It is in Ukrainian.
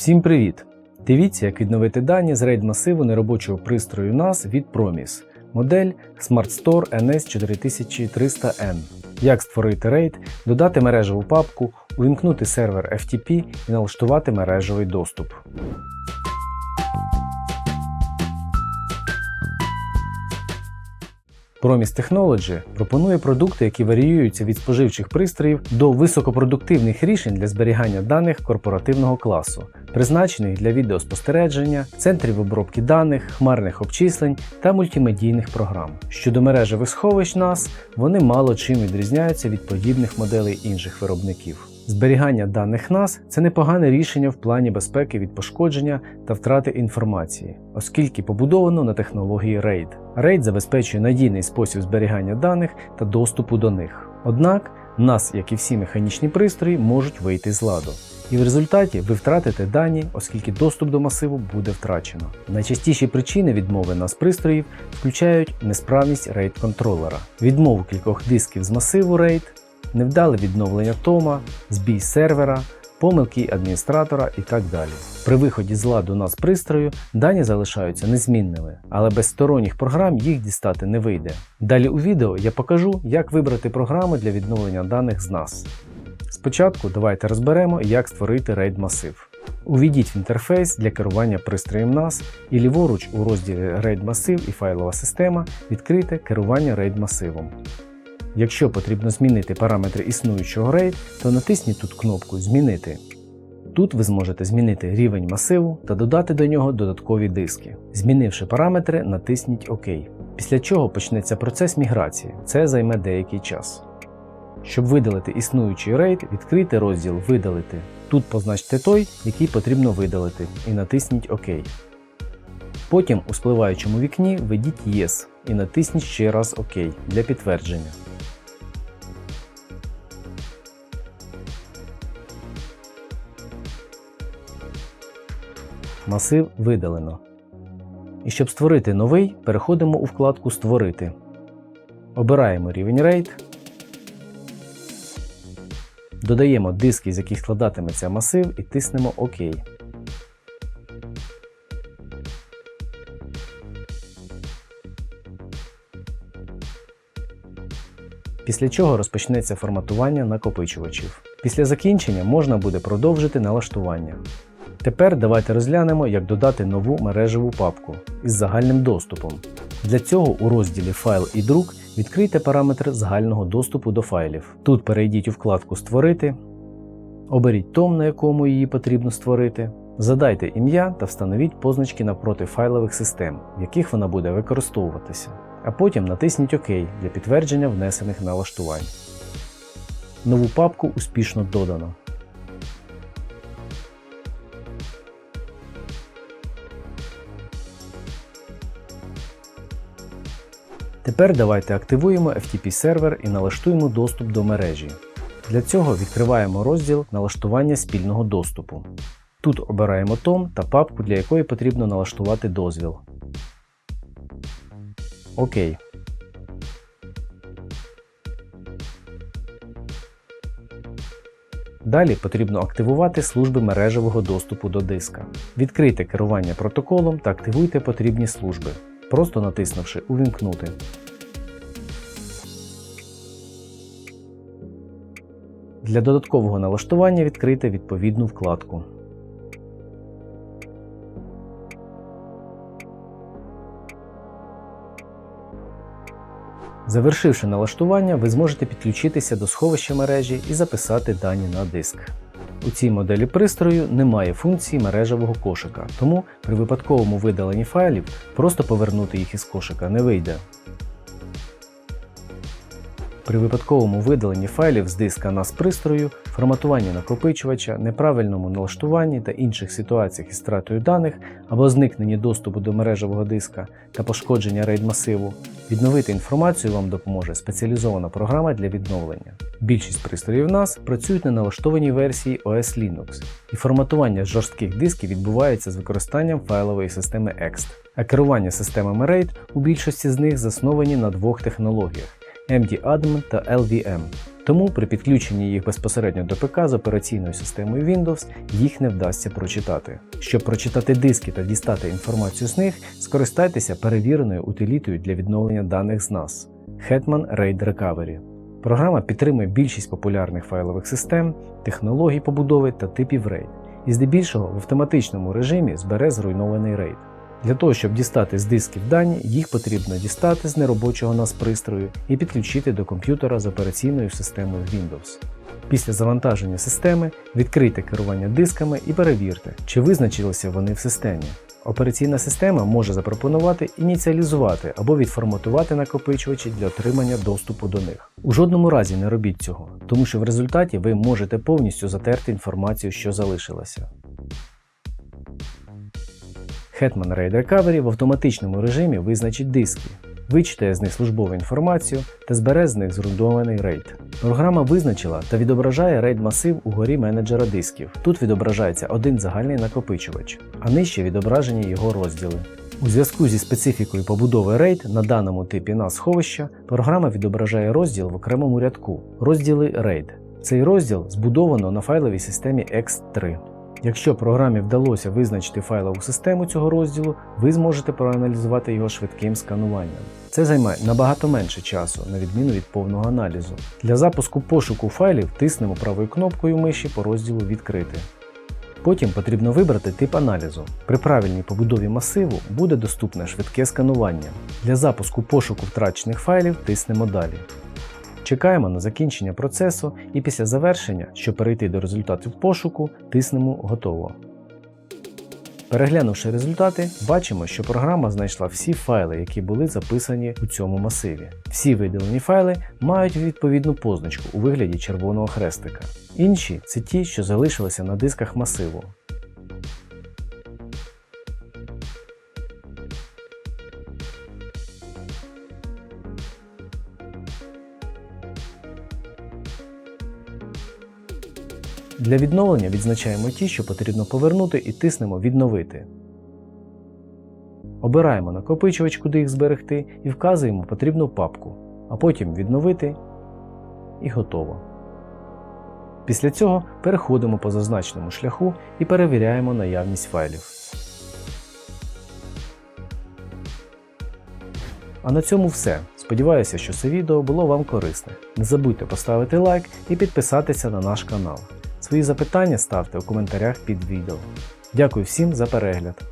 Всім привіт! Дивіться, як відновити дані з RAID масиву неробочого пристрою NAS від ProMIS, модель SmartStore NS4300N. Як створити RAID, додати мережеву папку, увімкнути сервер FTP і налаштувати мережевий доступ. Promise Technology пропонує продукти, які варіюються від споживчих пристроїв до високопродуктивних рішень для зберігання даних корпоративного класу, призначених для відеоспостереження, центрів обробки даних, хмарних обчислень та мультимедійних програм. Щодо мережевих сховищ NAS, вони мало чим відрізняються від подібних моделей інших виробників. Зберігання даних NAS – це непогане рішення в плані безпеки від пошкодження та втрати інформації, оскільки побудовано на технології RAID. RAID забезпечує надійний спосіб зберігання даних та доступу до них. Однак, NAS, як і всі механічні пристрої, можуть вийти з ладу. І в результаті ви втратите дані, оскільки доступ до масиву буде втрачено. Найчастіші причини відмови NAS пристроїв включають несправність RAID контролера, відмову кількох дисків з масиву RAID, невдале відновлення тома, збій сервера, помилки адміністратора і так далі. При виході з ладу нас пристрою дані залишаються незмінними, але без сторонніх програм їх дістати не вийде. Далі у відео я покажу, як вибрати програму для відновлення даних з NAS. Спочатку давайте розберемо, як створити RAID масив. Увійдіть в інтерфейс для керування пристроєм NAS і ліворуч у розділі RAID масив і файлова система відкрийте керування RAID масивом. Якщо потрібно змінити параметри існуючого RAID, то натисніть тут кнопку Змінити. Тут ви зможете змінити рівень масиву та додати до нього додаткові диски. Змінивши параметри, натисніть ОК. Після чого почнеться процес міграції. Це займе деякий час. Щоб видалити існуючий RAID, відкрийте розділ Видалити. Тут позначте той, який потрібно видалити, і натисніть ОК. Потім у спливаючому вікні введіть Yes і натисніть ще раз ОК для підтвердження. Масив видалено. І щоб створити новий, переходимо у вкладку Створити. Обираємо рівень RAID. Додаємо диски, з яких складатиметься масив, і тиснемо ОК. Після чого розпочнеться форматування накопичувачів. Після закінчення можна буде продовжити налаштування. Тепер давайте розглянемо, як додати нову мережеву папку із загальним доступом. Для цього у розділі Файл і друк відкрийте параметр загального доступу до файлів. Тут перейдіть у вкладку Створити, оберіть том, на якому її потрібно створити, задайте ім'я та встановіть позначки навпроти файлових систем, в яких вона буде використовуватися. А потім натисніть ОК для підтвердження внесених налаштувань. Нову папку успішно додано. Тепер давайте активуємо FTP сервер і налаштуємо доступ до мережі. Для цього відкриваємо розділ налаштування спільного доступу. Тут обираємо том та папку, для якої потрібно налаштувати дозвіл. ОК. Далі потрібно активувати служби мережевого доступу до диска. Відкрийте керування протоколом та активуйте потрібні служби, просто натиснувши Увімкнути. Для додаткового налаштування відкрийте відповідну вкладку. Завершивши налаштування, ви зможете підключитися до сховища мережі і записати дані на диск. У цій моделі пристрою немає функції мережевого кошика, тому при випадковому видаленні файлів просто повернути їх із кошика не вийде. При випадковому видаленні файлів з диска NAS пристрою, форматуванні накопичувача, неправильному налаштуванні та інших ситуаціях із стратою даних або зникненні доступу до мережевого диска та пошкодження RAID масиву, відновити інформацію вам допоможе спеціалізована програма для відновлення. Більшість пристроїв NAS працюють на налаштованій версії OS Linux, і форматування жорстких дисків відбувається з використанням файлової системи EXT. А керування системами RAID у більшості з них засновані на двох технологіях. MD-Admin та LVM. Тому при підключенні їх безпосередньо до ПК з операційною системою Windows їх не вдасться прочитати. Щоб прочитати диски та дістати інформацію з них, скористайтеся перевіреною утилітою для відновлення даних з NAS Hetman RAID Recovery. Програма підтримує більшість популярних файлових систем, технологій побудови та типів RAID, і здебільшого в автоматичному режимі збере зруйнований RAID. Для того, щоб дістати з дисків дані, їх потрібно дістати з неробочого NAS пристрою і підключити до комп'ютера з операційною системою Windows. Після завантаження системи відкрийте керування дисками і перевірте, чи визначилися вони в системі. Операційна система може запропонувати ініціалізувати або відформатувати накопичувачі для отримання доступу до них. У жодному разі не робіть цього, тому що в результаті ви можете повністю затерти інформацію, що залишилася. Hetman RAID Recovery в автоматичному режимі визначить диски, вичитає з них службову інформацію та збере з них зруйнований RAID. Програма визначила та відображає RAID масив угорі менеджера дисків. Тут відображається один загальний накопичувач, а нижче відображені його розділи. У зв'язку зі специфікою побудови RAID на даному типі NAS сховища програма відображає розділ в окремому рядку розділи RAID. Цей розділ збудовано на файловій системі X3. Якщо програмі вдалося визначити файлову систему цього розділу, ви зможете проаналізувати його швидким скануванням. Це займає набагато менше часу, на відміну від повного аналізу. Для запуску пошуку файлів тиснемо правою кнопкою миші по розділу Відкрити. Потім потрібно вибрати тип аналізу. При правильній побудові масиву буде доступне швидке сканування. Для запуску пошуку втрачених файлів тиснемо Далі. Чекаємо на закінчення процесу і після завершення, щоб перейти до результатів пошуку, тиснемо Готово. Переглянувши результати, бачимо, що програма знайшла всі файли, які були записані у цьому масиві. Всі видалені файли мають відповідну позначку у вигляді червоного хрестика. Інші це ті, що залишилися на дисках масиву. Для відновлення відзначаємо ті, що потрібно повернути і тиснемо Відновити. Обираємо накопичувач, куди їх зберегти, і вказуємо потрібну папку, а потім відновити і готово. Після цього переходимо по зазначеному шляху і перевіряємо наявність файлів. А на цьому все. Сподіваюся, що це відео було вам корисне. Не забудьте поставити лайк і підписатися на наш канал. Свої запитання ставте у коментарях під відео. Дякую всім за перегляд.